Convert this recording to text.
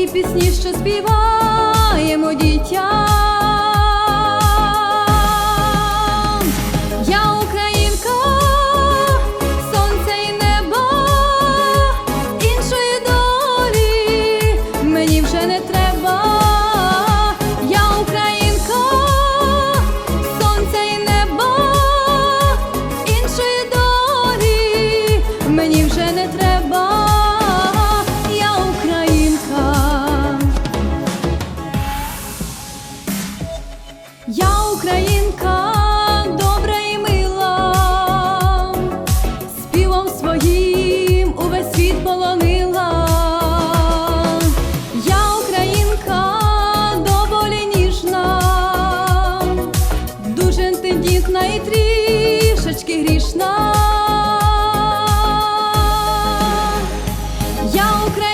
ті пісні, що співаємо дітям. тендітна і трішечки грішна. Я Україна.